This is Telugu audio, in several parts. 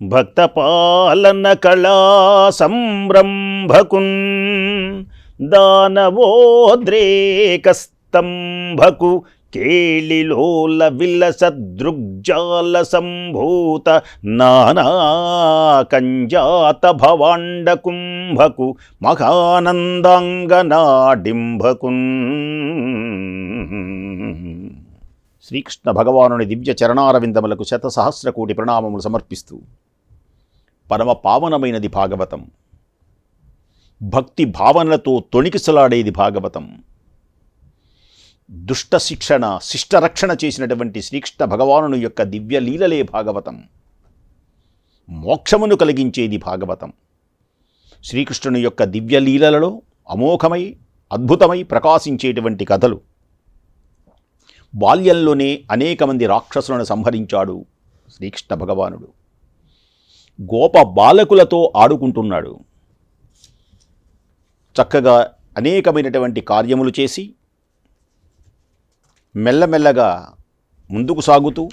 భక్తపాలన కళా సంరంభకున్ దానవోద్రేకస్తంభకు కేళిలోల విలసదృగ్జాల సంభూత నానాకంజాత భవాండ కుంభకు మహానందాంగనాడింభకున్. శ్రీకృష్ణ భగవానుని దివ్య చరణారవిందములకు శతసహస్ర కోటి ప్రణామములు సమర్పిస్తూ పరమ పావనమైనది భాగవతం. భక్తి భావనలతో తొణికిసలాడేది భాగవతం. దుష్ట శిక్షణ శిష్టరక్షణ చేసినటువంటి శ్రీకృష్ణ భగవానుని యొక్క దివ్యలీలలే భాగవతం. మోక్షమును కలిగించేది భాగవతం. శ్రీకృష్ణుని యొక్క దివ్యలీలలలో అమోఘమై అద్భుతమై ప్రకాశించేటువంటి కథలు. బాల్యంలోనే అనేక మంది రాక్షసులను సంహరించాడు శ్రీకృష్ణ భగవానుడు. గోప బాలకులతో ఆడుకుంటున్నాడు. చక్కగా అనేకమైనటువంటి కార్యములు చేసి మెల్లమెల్లగా ముందుకు సాగుతూ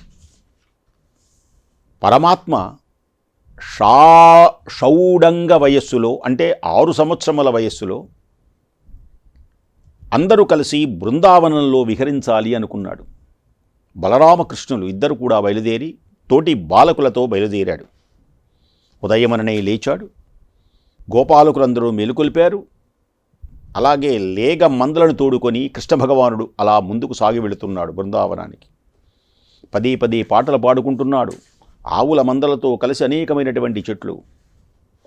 పరమాత్మ షా షౌడంగ వయస్సులో అంటే ఆరు సంవత్సరముల వయస్సులో అందరూ కలిసి బృందావనంలో విహరించాలి అనుకున్నాడు. బలరామకృష్ణులు ఇద్దరు కూడా బయలుదేరి తోటి బాలకులతో బయలుదేరాడు. ఉదయమననే లేచాడు. గోపాలకులందరూ మెలుకొల్పారు. అలాగే లేగ మందలను తోడుకొని కృష్ణ భగవానుడు అలా ముందుకు సాగి వెళుతున్నాడు బృందావనానికి. పదే పదే పాటలు పాడుకుంటున్నాడు. ఆవుల మందలతో కలిసి అనేకమైనటువంటి చెట్లు.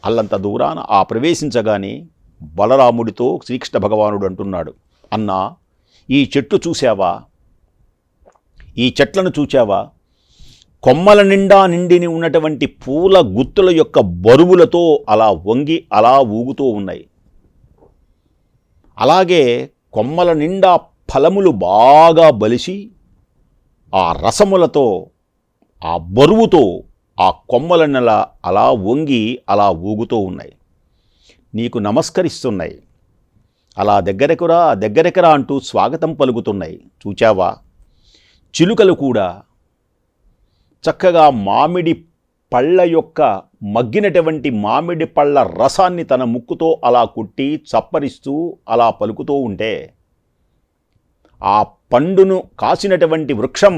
అల్లంత దూరాన ఆ ప్రవేశించగానే బలరాముడితో శ్రీకృష్ణ భగవానుడు అంటున్నాడు అన్నా ఈ చెట్టు చూశావా? ఈ చెట్లను చూచావా? కొమ్మల నిండా నిండిని ఉన్నటువంటి పూల గుత్తుల యొక్క బరువులతో అలా వంగి అలా ఊగుతూ ఉన్నాయి. అలాగే కొమ్మల నిండా ఫలములు బాగా బలిసి ఆ రసములతో ఆ బరువుతో ఆ కొమ్మలనలా అలా వంగి అలా ఊగుతూ ఉన్నాయి. నీకు నమస్కరిస్తున్నాయి. అలా దగ్గరకురా దగ్గరకురా అంటూ స్వాగతం పలుకుతున్నాయి. చూచావా? చిలుకలు కూడా చక్కగా మామిడి పళ్ళ యొక్క మగ్గినటువంటి మామిడి పళ్ళ రసాన్ని తన ముక్కుతో అలా కుట్టి చప్పరిస్తూ అలా పలుకుతూ ఉంటే ఆ పండును కాసినటువంటి వృక్షం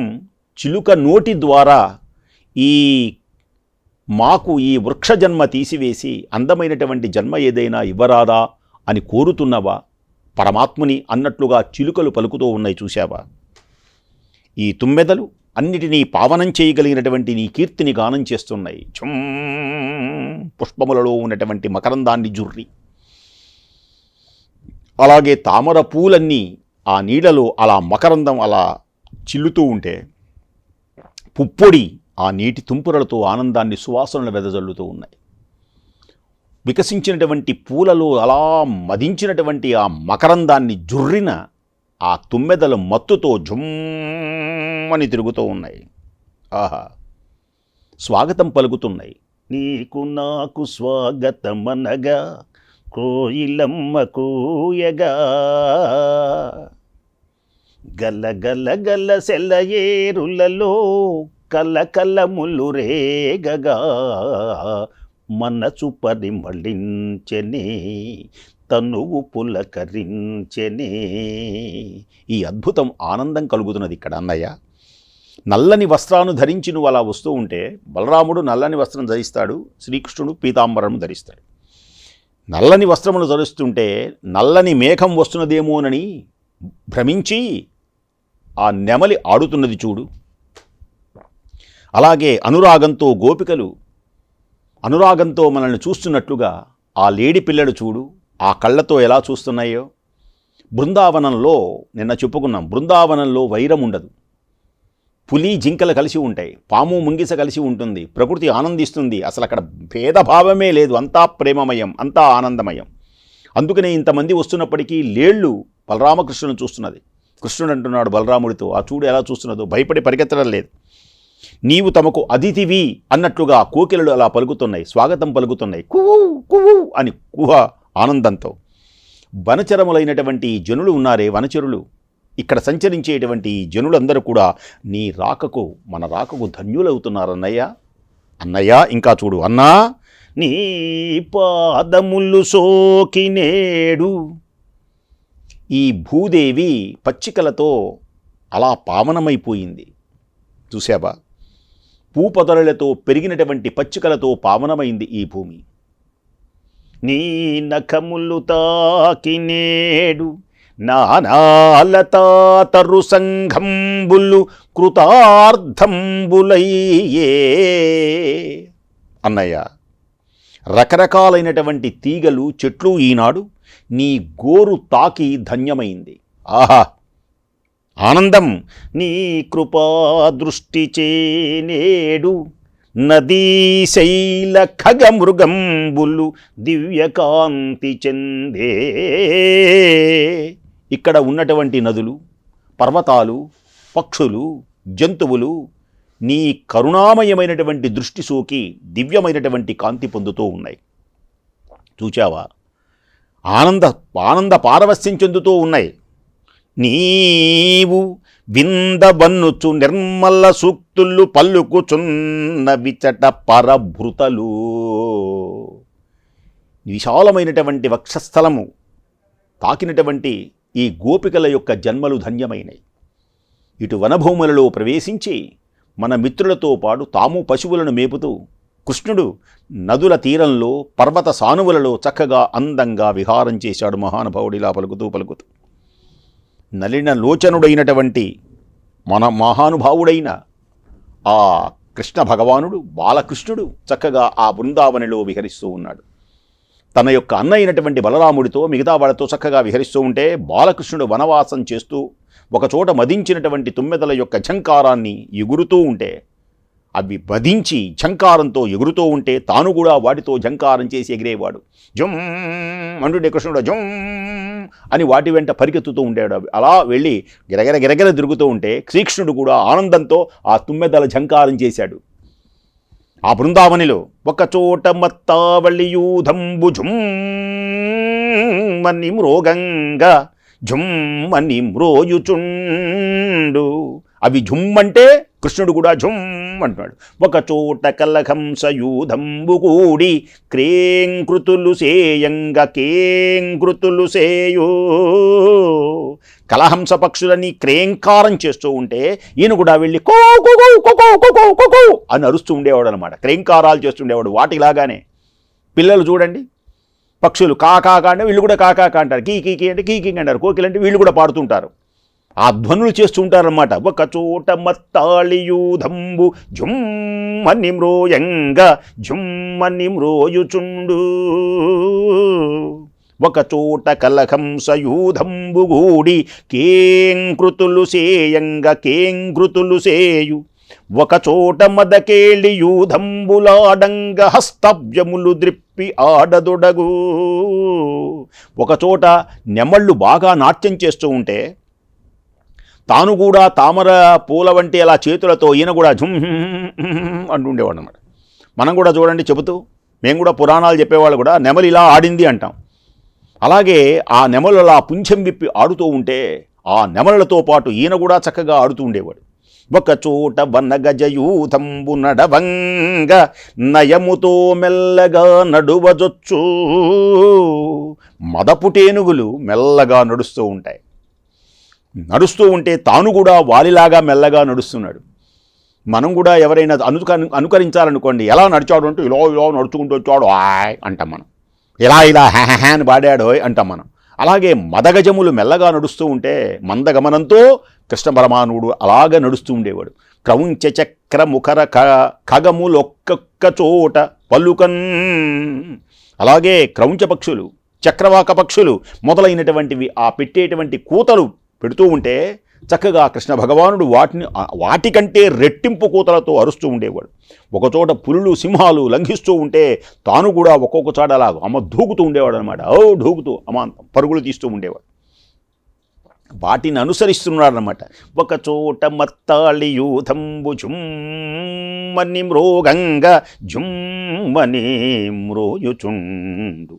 చిలుక నోటి ద్వారా ఈ మాకు ఈ వృక్ష జన్మ తీసివేసి అందమైనటువంటి జన్మ ఏదైనా ఇవ్వరాదా అని కోరుతున్నవా? పరమాత్ముని అన్నట్లుగా చిలుకలు పలుకుతూ ఉన్నాయి చూశావా? ఈ తుమ్మెదలు అన్నిటినీ పావనం చేయగలిగినటువంటి నీ కీర్తిని గానం చేస్తున్నాయి. చుమ్ పుష్పములలో ఉన్నటువంటి మకరందాన్ని జుర్రి. అలాగే తామర పూలన్నీ ఆ నీడలో అలా మకరందం అలా చిల్లుతూ ఉంటే పుప్పొడి ఆ నీటి తుంపురలతో ఆనందాన్ని సువాసనలు వెదజల్లుతూ ఉన్నాయి. వికసించినటువంటి పూలలో అలా మదించినటువంటి ఆ మకరందాన్ని జుర్రిన ఆ తుమ్మెదల మత్తుతో జుమ్మని తిరుగుతూ ఉన్నాయి. ఆహా! స్వాగతం పలుకుతున్నాయి. నీకు నాకు స్వాగతమనగా కోయిలమ్మ కూయగా. గల గల గల సెలయేరులలో కలకలములు రేగగా మనసు పరిమళించెనే తనువు పులకరించెనే ఈ అద్భుతం ఆనందం కలుగుతున్నది ఇక్కడ అన్నయ్య. నల్లని వస్త్రాన్ని ధరించి నువ్వు అలా వస్తూ ఉంటే బలరాముడు నల్లని వస్త్రం ధరిస్తాడు శ్రీకృష్ణుడు పీతాంబరం ధరిస్తాడు. నల్లని వస్త్రములు ధరిస్తుంటే నల్లని మేఘం వస్తున్నదేమోనని భ్రమించి ఆ నెమలి ఆడుతున్నది చూడు. అలాగే అనురాగంతో గోపికలు అనురాగంతో మనల్ని చూస్తున్నట్లుగా ఆ లేడి పిల్లడు చూడు. ఆ కళ్ళతో ఎలా చూస్తున్నాయో? బృందావనంలో నిన్న చెప్పుకున్నాం బృందావనంలో వైరం ఉండదు. పులి జింకలు కలిసి ఉంటాయి పాము ముంగిస కలిసి ఉంటుంది ప్రకృతి ఆనందిస్తుంది. అసలు అక్కడ భేదభావమే లేదు అంతా ప్రేమమయం అంతా ఆనందమయం. అందుకనే ఇంతమంది వస్తున్నప్పటికీ లేళ్ళు బలరామకృష్ణుని చూస్తున్నది. కృష్ణుడు అంటున్నాడు బలరాముడితో ఆ చూడు ఎలా చూస్తున్నదో భయపడి పరిగెత్తడం లేదు. నీవు తమకు అతిథివి అన్నట్లుగా కోకిలలు అలా పలుకుతున్నాయి స్వాగతం పలుకుతున్నాయి. కువు కువు అని కుహ ఆనందంతో. వనచరములైనటువంటి జనులు ఉన్నారే వనచరులు. ఇక్కడ సంచరించేటువంటి జనులందరూ కూడా నీ రాకకు మన రాకకు ధన్యులవుతున్నారు అన్నయ్య అన్నయ్య ఇంకా చూడు. అన్నా నీ పాదములు సోకినేడు ఈ భూదేవి పచ్చికలతో అలా పావనమైపోయింది. చూసావా పూపదరులతో పెరిగినటువంటి పచ్చికలతో పావనమైంది ఈ భూమి. నీ నఖములు తాకినేడు నానాలతాతరు సంఘంబులు కృతార్థంబులయ్యే. అన్నయ్య రకరకాలైనటువంటి తీగలు చెట్లు ఈనాడు నీ గోరు తాకి ధన్యమైంది. ఆహా ఆనందం నీ కృపా దృష్టి చేనేడు. నదీశైల ఖగమృగంబులు దివ్యకాంతి చెందే. ఇక్కడ ఉన్నటువంటి నదులు పర్వతాలు పక్షులు జంతువులు నీ కరుణామయమైనటువంటి దృష్టి సోకి దివ్యమైనటువంటి కాంతి పొందుతూ ఉన్నాయి. చూచావా? ఆనంద ఆనంద పారవస్యం చెందుతూ ఉన్నాయి. నీవు విందవన్నుచు నిర్మల సూక్తులు పల్లుకుచున్న విచట పరభృతలు. విశాలమైనటువంటి వక్షస్థలము తాకినటువంటి ఈ గోపికల యొక్క జన్మలు ధన్యమైనవి ఇటు వనభూములలో ప్రవేశించి మన మిత్రులతో పాటు తాము పశువులను మేపుతూ కృష్ణుడు నదుల తీరంలో పర్వత సానువులలో చక్కగా అందంగా విహారం చేశాడు మహానుభావుడిలా పలుకుతూ పలుకుతూ నలిన లోచనుడైనటువంటి మన మహానుభావుడైన ఆ కృష్ణ భగవానుడు బాలకృష్ణుడు చక్కగా ఆ బృందావనిలో విహరిస్తూ ఉన్నాడు. తన యొక్క అన్న అయినటువంటి బలరాముడితో మిగతా వాళ్ళతో చక్కగా విహరిస్తూ ఉంటే బాలకృష్ణుడు వనవాసం చేస్తూ ఒకచోట మదించినటువంటి తుమ్మెదల యొక్క ఝంకారాన్ని ఎగురుతూ ఉంటే అవి వధించి ఝంకారంతో ఎగురుతూ ఉంటే తాను కూడా వాటితో ఝంకారం చేసి ఎగిరేవాడు. జుమ్ అంటుండే కృష్ణుడు జుమ్ అని వాటి వెంట పరిగెత్తుతూ ఉండేవాడు. అవి అలా వెళ్ళి గిరగిర గిరగిర తిరుగుతూ ఉంటే శ్రీకృష్ణుడు కూడా ఆనందంతో ఆ తుమ్మెదల ఝంకారం చేశాడు. ఆ బృందావనిలో ఒకచోట మత్తావళియూధంబు జుమ్మని మ్రోగంగా జుమ్మని మ్రోయుచుండు. అవి జుమ్మంటే కృష్ణుడు కూడా ఝుమ్ అంటున్నాడు. ఒకచోట కలహంసయూధంబు కూడి క్రేంకృతులు సేయంగ కేంకృతులు సేయో. కలహంస పక్షులని క్రేంకారం చేస్తూ ఉంటే ఈయన కూడా వెళ్ళి కో అని అరుస్తూ ఉండేవాడు అనమాట క్రేంకారాలు చేస్తుండేవాడు వాటిలాగానే పిల్లలు చూడండి. పక్షులు కాకా అంటే వీళ్ళు కూడా కాకా అంటారు. కీ కీ అంటే కీ కీ అంటారు. కోకిలంటే వీళ్ళు కూడా పాడుతుంటారు. ఆ ధ్వనులు చేస్తుంటారన్నమాట. ఒక చోట మత్తాళియూధంబు జుమ్మని మ్రోయంగ జుమ్మని మ్రోయుచుండు ఒక చోట కలహంసయూధంబుగూడి కేంకృతులు సేయంగ కేంకృతులు సేయు. ఒక చోట మదకేళి యూధంబులాడంగ హస్తవ్యములు ద్రిప్పి ఆడదొడగు. ఒక చోట నెమళ్ళు బాగా నాట్యం చేస్తూ ఉంటే తాను కూడా తామర పూల వంటి అలా చేతులతో ఈయన కూడా ఝుమ్ అంటుండేవాడు అనమాట మనం కూడా చూడండి చెబుతూ మేము కూడా పురాణాలు చెప్పేవాళ్ళు కూడా నెమలి ఇలా ఆడింది అంటాం. అలాగే ఆ నెమలు అలా పుంచెం విప్పి ఆడుతూ ఉంటే ఆ నెమలతో పాటు ఈయన కూడా చక్కగా ఆడుతూ ఉండేవాడు. ఒక చోట వనగజయూథంబు నడవంగ నయముతో మెల్లగా నడువజొచ్చు. మదపుటేనుగులు మెల్లగా నడుస్తూ ఉంటాయి. నడుస్తూ ఉంటే తాను కూడా వాలిలాగా మెల్లగా నడుస్తున్నాడు. మనం కూడా ఎవరైనా అనుక అనుకరించాలనుకోండి ఎలా నడిచాడు అంటే ఇలా ఇలా నడుచుకుంటూ వచ్చాడు ఆయ్ అంటాం మనం. ఇలా ఇలా హ్యా హ్యా అని పాడాడు అంటాం మనం. అలాగే మదగజములు మెల్లగా నడుస్తూ ఉంటే మందగమనంతో కృష్ణ పరమానుడు అలాగ నడుస్తూ ఉండేవాడు. క్రౌంచ చక్ర ముఖర ఖ ఖగములొక్కొక్క చోట పలుకన్. అలాగే క్రౌంచ పక్షులు చక్రవాక పక్షులు మొదలైనటువంటివి ఆ పెట్టేటువంటి కూతలు పెడుతూ ఉంటే చక్కగా కృష్ణ భగవానుడు వాటిని వాటికంటే రెట్టింపు కూతలతో అరుస్తూ ఉండేవాడు. ఒకచోట పులులు సింహాలు లంఘిస్తూ ఉంటే తాను కూడా ఒక్కొక్క చోట అలా అమ్మ దూకుతూ ఉండేవాడు అనమాట ఓ ఢూకుతూ అమాంతం పరుగులు తీస్తూ ఉండేవాడు. వాటిని అనుసరిస్తున్నాడనమాట ఒకచోట మత్తాళి యూథంబు జుమ్మని మృగంగా జుమ్మని మ్రోయుచుండు.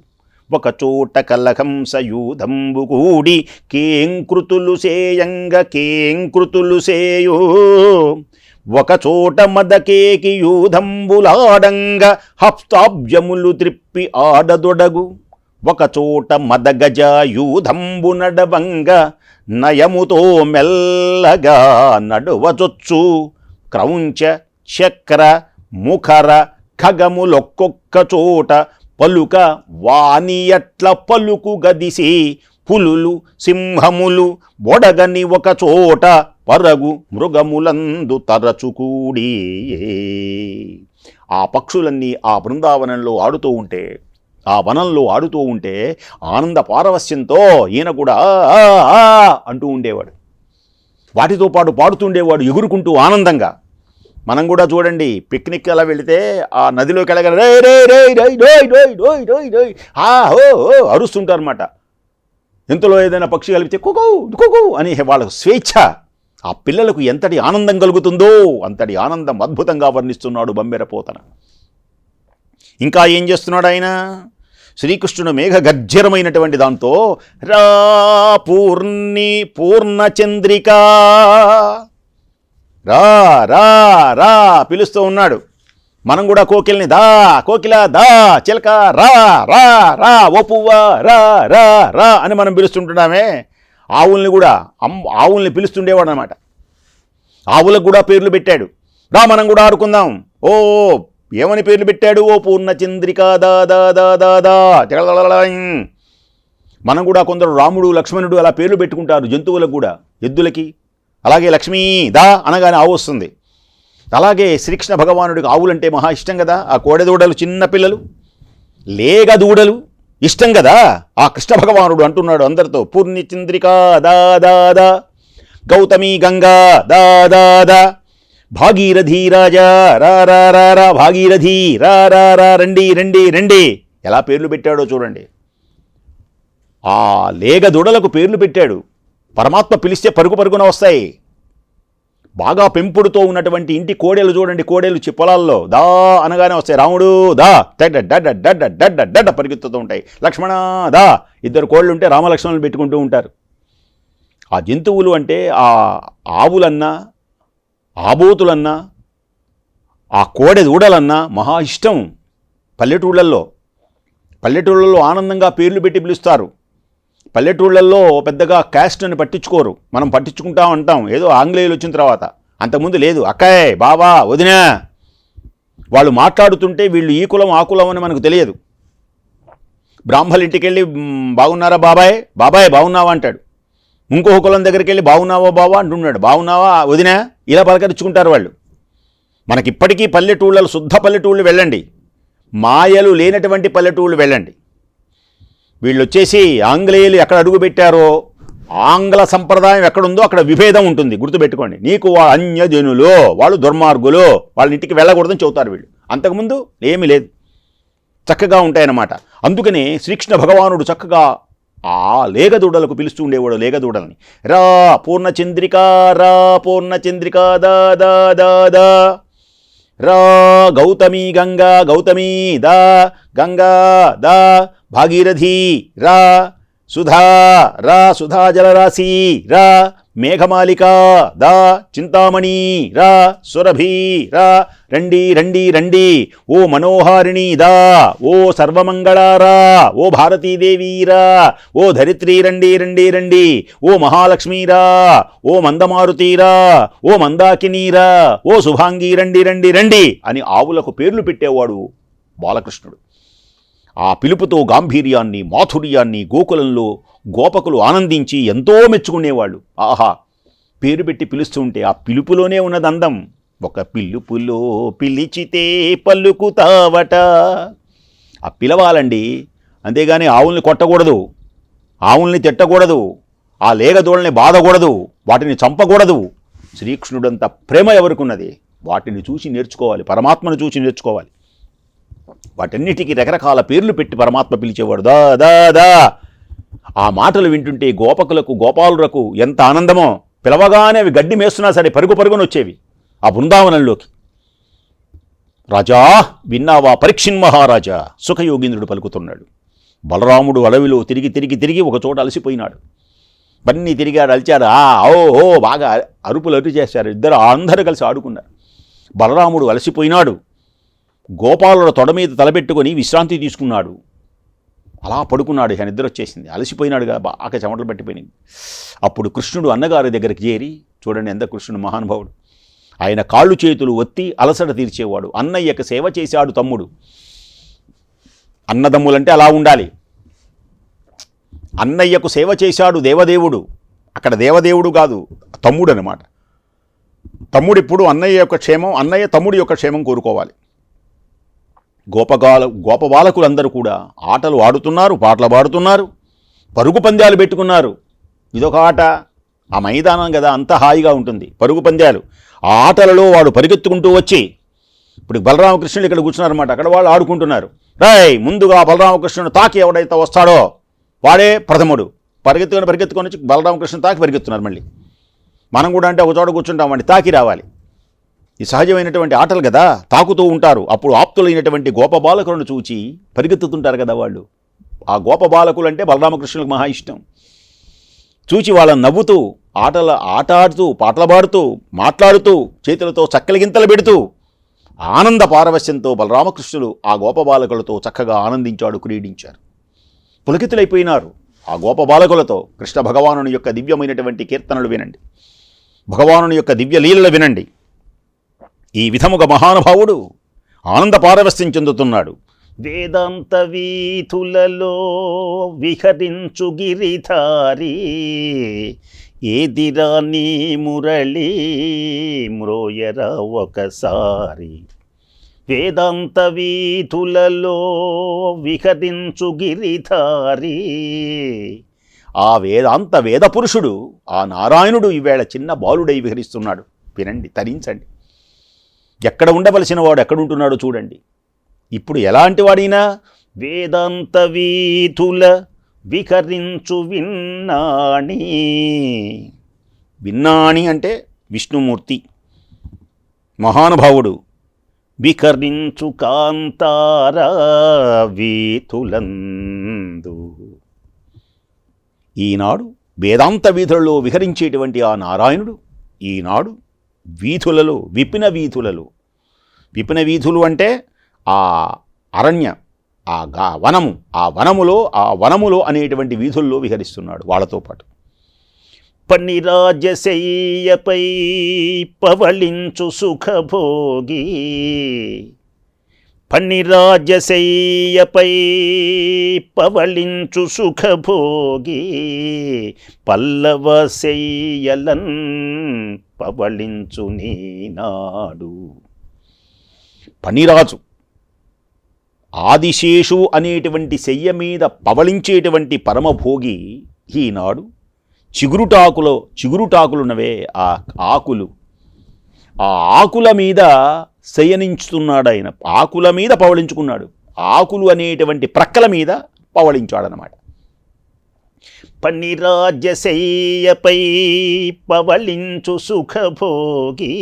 ఒకచోట కలహంసయూధంబుకూడి యూధంబు కేంకృతులు సేయంగ కేంకృతులు సేయో ఒకచోట మదకేకి యూధంబులాడంగ హప్తాబ్జములు త్రిప్పి ఆడదొడగు. ఒకచోట మదగజ యూధంబు నడవంగ నయముతో మెల్లగా నడువచొచ్చు. క్రౌంచ చక్ర ముఖర ఖగములొక్కొక్క చోట పలుక వాని ఎట్ల పలుకు గదిసి పులులు సింహములు బొడగని ఒక చోట పరగు మృగములందు తరచుకూడి ఆ పక్షులన్నీ ఆ బృందావనంలో ఆడుతూ ఉంటే ఆ వనంలో ఆడుతూ ఉంటే ఆనంద పారవస్యంతో ఈయన కూడా అంటూ ఉండేవాడు. వాటితో పాటు పాడుతుండేవాడు ఎగురుకుంటూ ఆనందంగా. మనం కూడా చూడండి పిక్నిక్ అలా వెళితే ఆ నదిలోకి వెళ్ళగానే రే రే రే రేయ్ డోయ్ డోయ్ డోయ్ డోయ్ డోయ్ హా హో హో అరుస్తుంటారన్నమాట. ఎంతలో ఏదైనా పక్షి కలిపితే కుకు కుకు అని వాళ్ళకు స్వేచ్ఛ. ఆ పిల్లలకు ఎంతటి ఆనందం కలుగుతుందో అంతటి ఆనందం అద్భుతంగా వర్ణిస్తున్నాడు బమ్మెరపోతన. ఇంకా ఏం చేస్తున్నాడు ఆయన? శ్రీకృష్ణుడు మేఘ గర్జరమైనటువంటి దాంతో రా పూర్ణి పూర్ణచంద్రికా రా రా రా పిలుస్తూ ఉన్నాడు. మనం కూడా కోకిల్ని దా కోకిల దా చిలక రా రా రా ఓ పువ్వా రా రా రా అని మనం పిలుస్తుంటున్నామే. ఆవుల్ని కూడా అమ్ ఆవుల్ని పిలుస్తుండేవాడు అనమాట ఆవులకు కూడా పేర్లు పెట్టాడు. రా మనం కూడా ఆడుకుందాం. ఓ ఏమని పేర్లు పెట్టాడు? ఓ పూర్ణ చంద్రిక దా దా దా దా దా మనం కూడా కొందరు రాముడు లక్ష్మణుడు అలా పేర్లు పెట్టుకుంటారు జంతువులకు కూడా ఎద్దులకి అలాగే లక్ష్మీ దా అనగానే ఆవు వస్తుంది. అలాగే శ్రీకృష్ణ భగవానుడికి ఆవులంటే మహా ఇష్టం కదా. ఆ కోడెదూడలు చిన్నపిల్లలు లేగ దూడలు ఇష్టం కదా. ఆ కృష్ణ భగవానుడు అంటున్నాడు అందరితో పూర్ణిచంద్రిక దా దా దా గౌతమి గంగా దా దా దా భాగీరథి రాజా రా రా రా రా భాగీరథి రా రా రా రండి రండి రండి. ఎలా పేర్లు పెట్టాడో చూడండి. ఆ లేగ దూడలకు పేర్లు పెట్టాడు. పరమాత్మ పిలిస్తే పరుగు పరుగున వస్తాయి. బాగా పెంపుడుతో ఉన్నటువంటి ఇంటి కోడెలు చూడండి కోడేలు చి- పొలాల్లో దా అనగానే వస్తాయి. రాముడు దా డడ్డ డడ్డ డడ్డ డడ్డ డడ్డ పరిగెత్తుతూ ఉంటాయి. లక్ష్మణ దా ఇద్దరు కోళ్ళు ఉంటే రామలక్ష్మణులు పెట్టుకుంటూ ఉంటారు. ఆ జంతువులు అంటే ఆ ఆవులన్నా ఆబోతులన్నా ఆ కోడె దూడలన్నా మహా ఇష్టం. పల్లెటూళ్ళల్లో పల్లెటూళ్ళల్లో ఆనందంగా పేర్లు పెట్టి పిలుస్తారు. పల్లెటూళ్ళల్లో పెద్దగా క్యాస్ట్ని పట్టించుకోరు. మనం పట్టించుకుంటాం అంటాం ఏదో ఆంగ్లేయులు వచ్చిన తర్వాత. అంతకుముందు లేదు. అక్కాయ్ బావా వదినా. వాళ్ళు మాట్లాడుతుంటే వీళ్ళు ఈ కులం ఆ కులం అని మనకు తెలియదు. బ్రాహ్మణుల ఇంటికి వెళ్ళి బాగున్నారా బాబాయ్? బాబాయ్ బాగున్నావా? అంటాడు. ఇంకొక కులం దగ్గరికి వెళ్ళి బాగున్నావా బావా? అంటున్నాడు బాగున్నావా వదినా? ఇలా పలకరించుకుంటారు వాళ్ళు. మనకిప్పటికీ పల్లెటూళ్ళలో శుద్ధ పల్లెటూళ్ళు వెళ్ళండి. మాయలు లేనటువంటి పల్లెటూళ్ళు వెళ్ళండి. వీళ్ళు వచ్చేసి ఆంగ్లేయులు ఎక్కడ అడుగు పెట్టారో ఆంగ్ల సంప్రదాయం ఎక్కడుందో అక్కడ విభేదం ఉంటుంది. గుర్తుపెట్టుకోండి. నీకు వా అన్యజనులు వాళ్ళు దుర్మార్గులు వాళ్ళ ఇంటికి వెళ్ళకూడదని చెబుతారు వీళ్ళు. అంతకుముందు ఏమీ లేదు. చక్కగా ఉంటాయన్నమాట. అందుకనే శ్రీకృష్ణ భగవానుడు చక్కగా ఆ లేగదూడలకు పిలుస్తూ ఉండేవాడు లేగదూడల్ని. రా పూర్ణచంద్రిక రా పూర్ణచంద్రిక దా దా దా దా. రా గౌతమి గంగా గౌతమి దా గంగా దా. భాగీరథీ రా సుధా రా సుధా జలరాశి రా మేఘమాలిక దా చింతామణి రా సురభి రా రండి రండి రండి ఓ మనోహారిణి దా ఓ సర్వమంగళారా ఓ భారతీదేవీరా ఓ ధరిత్రి రండి రండి రండి ఓ మహాలక్ష్మీరా ఓ మందమారుతీరా ఓ మందాకినీరా ఓ శుభాంగి రండి రండి రండి అని ఆవులకు పేర్లు పెట్టేవాడు బాలకృష్ణుడు. ఆ పిలుపుతో గాంభీర్యాన్ని మాధుర్యాన్ని గోకులంలో గోపకులు ఆనందించి ఎంతో మెచ్చుకునేవాళ్ళు. ఆహా! పేరు పెట్టి పిలుస్తుంటే ఆ పిలుపులోనే ఉన్నది అందం ఒక పిలుపులో పిలిచితే పలుకుతావట. ఆ పిలవాలండి. అంతేగాని ఆవుల్ని కొట్టకూడదు. ఆవుల్ని తిట్టకూడదు. ఆ లేగదోళ్ళని బాధకూడదు. వాటిని చంపకూడదు. శ్రీకృష్ణుడంత ప్రేమ ఎవరికున్నది? వాటిని చూసి నేర్చుకోవాలి. పరమాత్మను చూసి నేర్చుకోవాలి. వాటన్నిటికీ రకరకాల పేర్లు పెట్టి పరమాత్మ పిలిచేవాడు. దా దా దా. ఆ మాటలు వింటుంటే గోపకులకు గోపాలులకు ఎంత ఆనందమో. పిలవగానే అవి గడ్డి మేస్తున్నా సరే పరుగు పరుగున వచ్చేవి. ఆ బృందావనంలోకి. రాజా విన్నావా పరీక్షిన్ మహారాజా? సుఖయోగీంద్రుడు పలుకుతున్నాడు. బలరాముడు అడవిలో తిరిగి తిరిగి తిరిగి ఒక చోట అలసిపోయినాడు. బన్నీ తిరిగాడు అలిచాడు. ఆ ఓ ఓ బాగా అరుపులు అరుపు చేశారు ఇద్దరు అందరూ కలిసి ఆడుకున్నారు. బలరాముడు అలసిపోయినాడు. గోపాలుడు తొడ మీద తలపెట్టుకొని విశ్రాంతి తీసుకున్నాడు. అలా పడుకున్నాడు. ఇక నిద్ర వచ్చేసింది. అలసిపోయినాడుగా. బాగా చెమటలు పట్టిపోయినాయి. అప్పుడు కృష్ణుడు అన్నగారి దగ్గరికి చేరి చూడండి ఎంత కృష్ణుడు మహానుభావుడు. ఆయన కాళ్ళు చేతులు ఒత్తి అలసట తీర్చేవాడు. అన్నయ్యకు సేవ చేశాడు తమ్ముడు. అన్నదమ్ములంటే అలా ఉండాలి. అన్నయ్యకు సేవ చేశాడు దేవదేవుడు. అక్కడ దేవదేవుడు కాదు తమ్ముడు అనమాట తమ్ముడు ఇప్పుడు అన్నయ్య యొక్క క్షేమం అన్నయ్య తమ్ముడి యొక్క క్షేమం కోరుకోవాలి. గోపగాల గోపబాలకులందరూ కూడా ఆటలు ఆడుతున్నారు పాటలు పాడుతున్నారు పరుగు పందాలు పెట్టుకున్నారు. ఇదొక ఆట. ఆ మైదానం కదా అంత హాయిగా ఉంటుంది పరుగు పందాలు. ఆ ఆటలలో వాడు పరిగెత్తుకుంటూ వచ్చి ఇప్పుడు బలరామకృష్ణుడు ఇక్కడ కూర్చున్నారన్నమాట అక్కడ వాళ్ళు ఆడుకుంటున్నారు. రాయ్ ముందుగా బలరామకృష్ణుడు తాకి ఎవడైతే వస్తాడో వాడే ప్రథముడు. పరిగెత్తుకొని పరిగెత్తుకొని వచ్చి బలరామకృష్ణుడు తాకి పరిగెత్తున్నారు మళ్ళీ. మనం కూడా అంటే ఒక చోట కూర్చుంటాం తాకి రావాలి. ఈ సహజమైనటువంటి ఆటలు కదా? తాకుతూ ఉంటారు. అప్పుడు ఆప్తులైనటువంటి గోపబాలకులను చూచి పరిగెత్తుతుంటారు కదా వాళ్ళు. ఆ గోపబాలకులు అంటే బలరామకృష్ణులకు మహా ఇష్టం. చూచి వాళ్ళని నవ్వుతూ ఆటల ఆట ఆడుతూ పాటలు పాడుతూ మాట్లాడుతూ చేతులతో చక్కలి గింతలు పెడుతూ ఆనంద పారవశ్యంతో బలరామకృష్ణులు ఆ గోపబాలకులతో చక్కగా ఆనందించాడు క్రీడించారు. పులకితులైపోయినారు. ఆ గోపబాలకులతో కృష్ణ భగవానుని యొక్క దివ్యమైనటువంటి కీర్తనలు వినండి. భగవానుని యొక్క దివ్య లీలలు వినండి. ఈ విధముగా మహానుభావుడు ఆనంద పారవస్యం చెందుతున్నాడు. వేదాంత వీధులలో విహరించు గిరిధారి ఏదిరా నీ మురళి మ్రోయరా ఒకసారి. వేదాంత వీధులలో విహరించు గిరిధారి ఆ వేదాంత వేద పురుషుడు ఆ నారాయణుడు ఈవేళ చిన్న బాలుడై విహరిస్తున్నాడు. వినండి తరించండి. ఎక్కడ ఉండవలసిన వాడు ఎక్కడుంటున్నాడో చూడండి. ఇప్పుడు ఎలాంటి వాడైనా వేదాంత వీధుల వికరించు విన్నాణి. విన్నాణి అంటే విష్ణుమూర్తి. మహానుభావుడు వికరించు కాంతార వీతులందు ఈనాడు వేదాంత వీధులలో విహరించేటువంటి ఆ నారాయణుడు ఈనాడు వీధులలో విపిన వీధులలో. విపిన వీధులు అంటే ఆ అరణ్య ఆ గా వనము ఆ వనములో ఆ వనములో అనేటువంటి వీధుల్లో విహరిస్తున్నాడు వాళ్ళతో పాటు. పనిరాజశయ్యపై పవళించు సుఖభోగి పన్నిరాజశయ్యపై పవళించు సుఖభోగి పల్లవ శయ్యలన్ పవళించు నీనాడు పనిరాజు ఆదిశేషు అనేటువంటి శయ్య మీద పవళించేటువంటి పరమభోగి ఈనాడు. చిగురుటాకులో చిగురుటాకులున్నవే ఆ ఆకులు. ఆ ఆకుల మీద శయనించుతున్నాడు ఆయన ఆకుల మీద పవళించుకున్నాడు. ఆకులు అనేటువంటి ప్రక్కల మీద పవళించాడనమాట పన్నిరాజ్యశయ్యపై పవళించు సుఖభోగి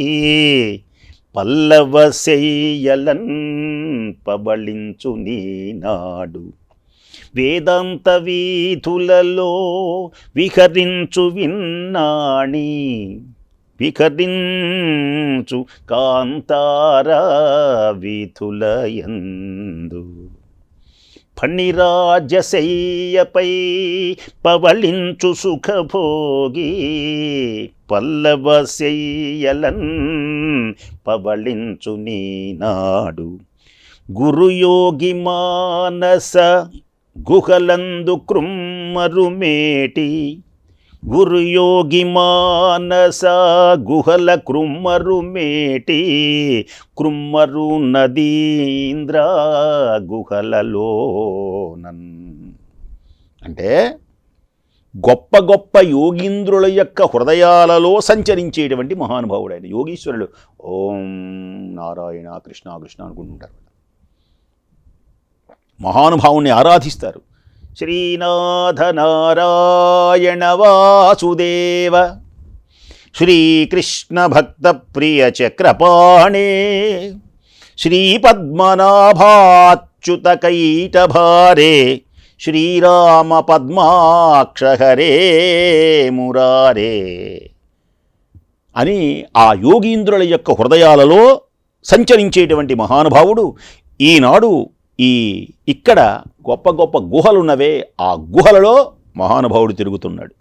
పల్లవ శయ్యలన్ పవళించు నీనాడు వేదాంత వీధులలో విహరించు విన్నాణి వికరించు కాంతార వీథులయందు ఫణిరాజశయ్యపై పవళించు సుఖభోగి పల్లవశయ్యలన్ పవళించు నీనాడు. గురుయోగి మానస గుహలందు కృమ్మరుమేటి గురుయోగి మానస గుహల కృమ్మరు మేటి కృమ్మరు నదీంద్ర గుహలలోనన్ అంటే గొప్ప గొప్ప యోగీంద్రుల యొక్క హృదయాలలో సంచరించేటువంటి మహానుభావుడు ఆయన యోగీశ్వరుడు. ఓం నారాయణ కృష్ణ కృష్ణ అనుకుంటుంటారు మహానుభావుణ్ణి ఆరాధిస్తారు. శ్రీనాథనారాయణ వాసుదేవ శ్రీకృష్ణ భక్త చక్రపాణే శ్రీపద్మనాభాచ్యుత కైటభారే మురారే. అని ఆ యోగీంద్రుల యొక్క హృదయాలలో సంచరించేటువంటి మహానుభావుడు ఈనాడు ఈ ఇక్కడ గొప్ప గొప్ప గుహలున్నవే ఆ గుహలలో మహానుభావుడు తిరుగుతున్నాడు.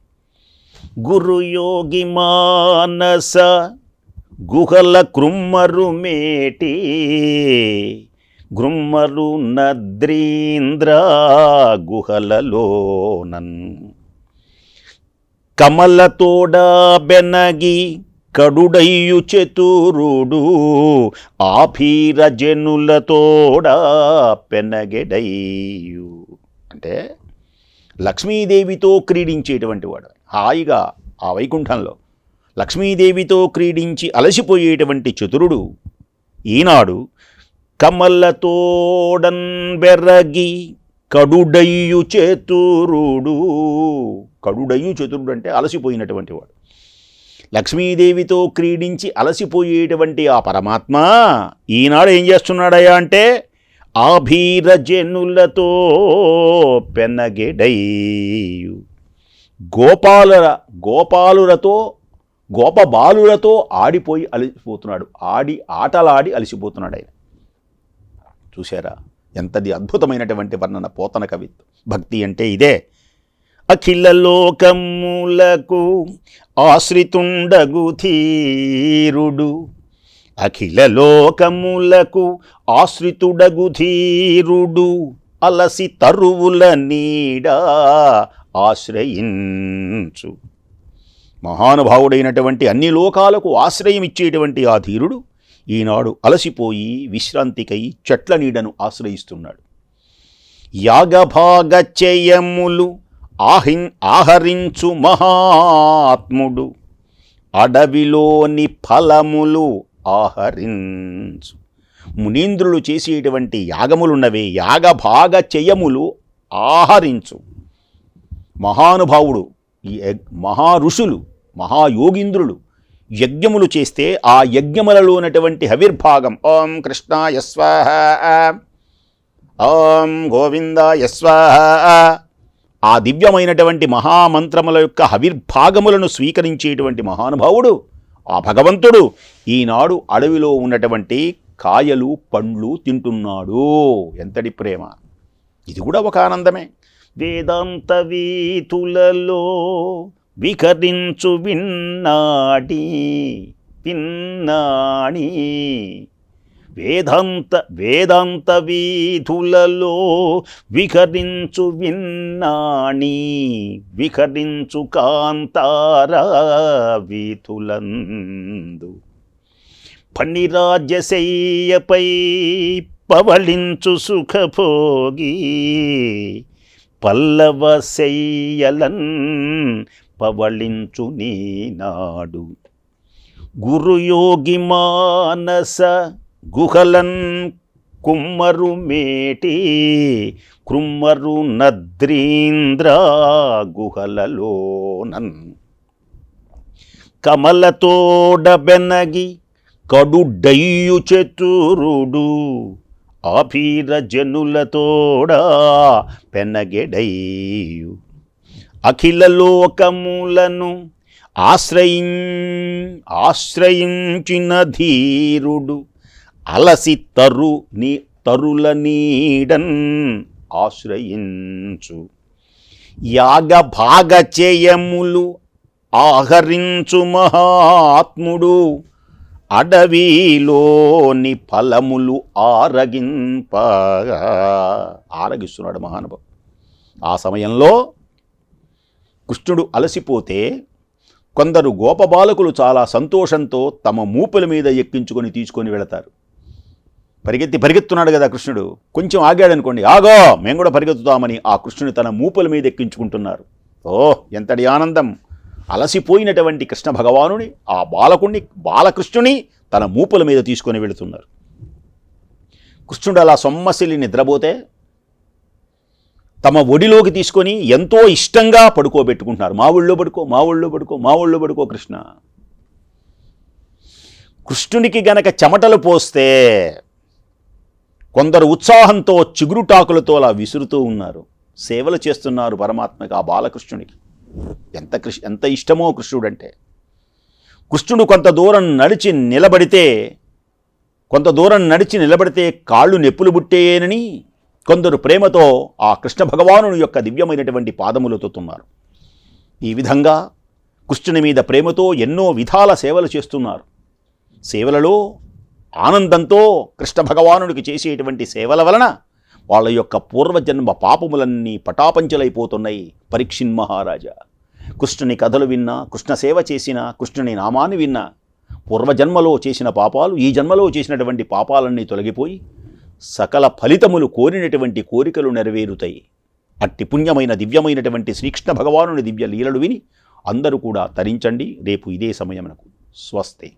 గురుయోగి మానస గుహల కృమ్మరు మేటి గృమ్మరు నద్రీంద్ర గుహలలోనన్ కమలతోడా బెనగి కడుడయ్యు చతురుడు ఆఫీర జనులతోడ పెనగెడయ్యు. అంటే లక్ష్మీదేవితో క్రీడించేటువంటి వాడు. హాయిగా ఆ వైకుంఠంలో లక్ష్మీదేవితో క్రీడించి అలసిపోయేటువంటి చతురుడు ఈనాడు కమలతోడన్ బెరగి కడుడయ్యు చతురుడు. కడుడయ్యు చతురుడు అంటే అలసిపోయినటువంటి వాడు. లక్ష్మీదేవితో క్రీడించి అలసిపోయేటువంటి ఆ పరమాత్మ ఈనాడు ఏం చేస్తున్నాడయ్యా అంటే ఆభీర జనులతో పెన్నగెడయ్యు. గోపాలుల గోపాలులతో గోపబాలులతో ఆడిపోయి అలసిపోతున్నాడు. ఆడి ఆటలాడి అలసిపోతున్నాడు ఆయన చూశారా? ఎంతది అద్భుతమైనటువంటి వర్ణన పోతన కవిత్వం భక్తి అంటే ఇదే. అఖిల లోకములకు ఆశ్రితుండగు ధీరుడు. అఖిల లోకములకు ఆశ్రితుడగు ధీరుడు. అలసి తరువుల నీడ ఆశ్రయించు. మహానుభావుడైనటువంటి అన్ని లోకాలకు ఆశ్రయం ఇచ్చేటువంటి ఆ ధీరుడు ఈనాడు అలసిపోయి విశ్రాంతికై చెట్ల నీడను ఆశ్రయిస్తున్నాడు. యాగభాగ చేయములు ఆహిం ఆహరించు మహాత్ముడు. అడవిలోని ఫలములు ఆహరించు. మునీంద్రులు చేసేటువంటి యాగములున్నవే యాగభాగ చేయములు ఆహరించు. మహానుభావుడు ఈ మహాయోగింద్రులు మహా ఋషులు మహాయోగీంద్రులు యజ్ఞములు చేస్తే ఆ యజ్ఞములలో ఉన్నటువంటి హవిర్భాగం ఓం కృష్ణ యస్వాహ ఓం గోవిందాయ స్వాహ ఆ దివ్యమైనటువంటి మహామంత్రముల యొక్క హవిర్భాగములను స్వీకరించేటువంటి మహానుభావుడు ఆ భగవంతుడు ఈనాడు అడవిలో ఉన్నటువంటి కాయలు పండ్లు తింటున్నాడు. ఎంతటి ప్రేమ! ఇది కూడా ఒక ఆనందమే. వేదాంత వీతులలో వికరించు విన్నాడి విన్నాడి వేదాంత వేదాంత వీధులలో వికరించు విన్నాణి వికరించు కాంతార వీధులందు పణిరాజ్యశయ్యపై పవళించు సుఖభోగి పల్లవ శయ్యలన్ పవళించు నీనాడు గురుయోగి మానస గుహలన్ కుమ్మరు మేటి కృమ్మరు నద్రీంద్ర గుహలలోనన్. కమలతోడ బెనగి కడుడయ్యు చతురుడు ఆపీర జనులతోడా పెనగెడయ్యు. అఖిల లోకములను ఆశ్రయిం ఆశ్రయించిన ధీరుడు అలసి తరు నీ తరుల నీడన్ ఆశ్రయించు. యాగ భాగ చేయములు ఆహరించు మహాత్ముడు. అడవిలోని ఫలములు ఆరగింప ఆరగిస్తున్నాడు మహానుభావు ఆ సమయంలో కృష్ణుడు అలసిపోతే కొందరు గోపబాలకులు చాలా సంతోషంతో తమ మూపుల మీద ఎక్కించుకొని తీసుకొని వెళతారు. పరిగెత్తి పరిగెత్తున్నాడు కదా కృష్ణుడు. కొంచెం ఆగాడనుకోండి. ఆగో! మేము కూడా పరిగెత్తుతామని ఆ కృష్ణుని తన మూపుల మీద ఎక్కించుకుంటున్నారు. ఓ ఎంతటి ఆనందం! అలసిపోయినటువంటి కృష్ణ భగవానుని ఆ బాలకుణ్ణి బాలకృష్ణుని తన మూపుల మీద తీసుకొని వెళుతున్నారు. కృష్ణుడు అలా సొమ్మసిలి నిద్రపోతే తమ ఒడిలోకి తీసుకొని ఎంతో ఇష్టంగా పడుకోబెట్టుకుంటున్నారు. మా ఊళ్ళో పడుకో మా ఊళ్ళో పడుకో మా ఊళ్ళో పడుకో కృష్ణ. కృష్ణునికి గనక చెమటలు పోస్తే కొందరు ఉత్సాహంతో చిగురుటాకులతో అలా విసురుతూ ఉన్నారు. సేవలు చేస్తున్నారు పరమాత్మకి ఆ బాలకృష్ణుడికి. ఎంత కృష్ణ ఎంత ఇష్టమో కృష్ణుడంటే. కృష్ణుడు కొంత దూరం నడిచి నిలబడితే కొంత దూరం నడిచి నిలబడితే కాళ్ళు నెప్పులు బుట్టేనని కొందరు ప్రేమతో ఆ కృష్ణ భగవానుని యొక్క దివ్యమైనటువంటి పాదములు తొత్తున్నారు. ఈ విధంగా కృష్ణుని మీద ప్రేమతో ఎన్నో విధాల సేవలు చేస్తున్నారు. సేవలలో ఆనందంతో కృష్ణ భగవానుడికి చేసేటువంటి సేవల వలన వాళ్ళ యొక్క పూర్వజన్మ పాపములన్నీ పటాపంచలైపోతున్నాయి. పరీక్షిన్ మహారాజా కృష్ణుని కథలు విన్నా కృష్ణ సేవ చేసిన కృష్ణుని నామాన్ని విన్నా పూర్వజన్మలో చేసిన పాపాలు ఈ జన్మలో చేసినటువంటి పాపాలన్నీ తొలగిపోయి సకల ఫలితములు కోరినటువంటి కోరికలు నెరవేరుతాయి. అట్టి పుణ్యమైన దివ్యమైనటువంటి శ్రీకృష్ణ భగవానుని దివ్య లీలలు విని అందరూ కూడా తరించండి. రేపు ఇదే సమయమునకు. స్వస్తి.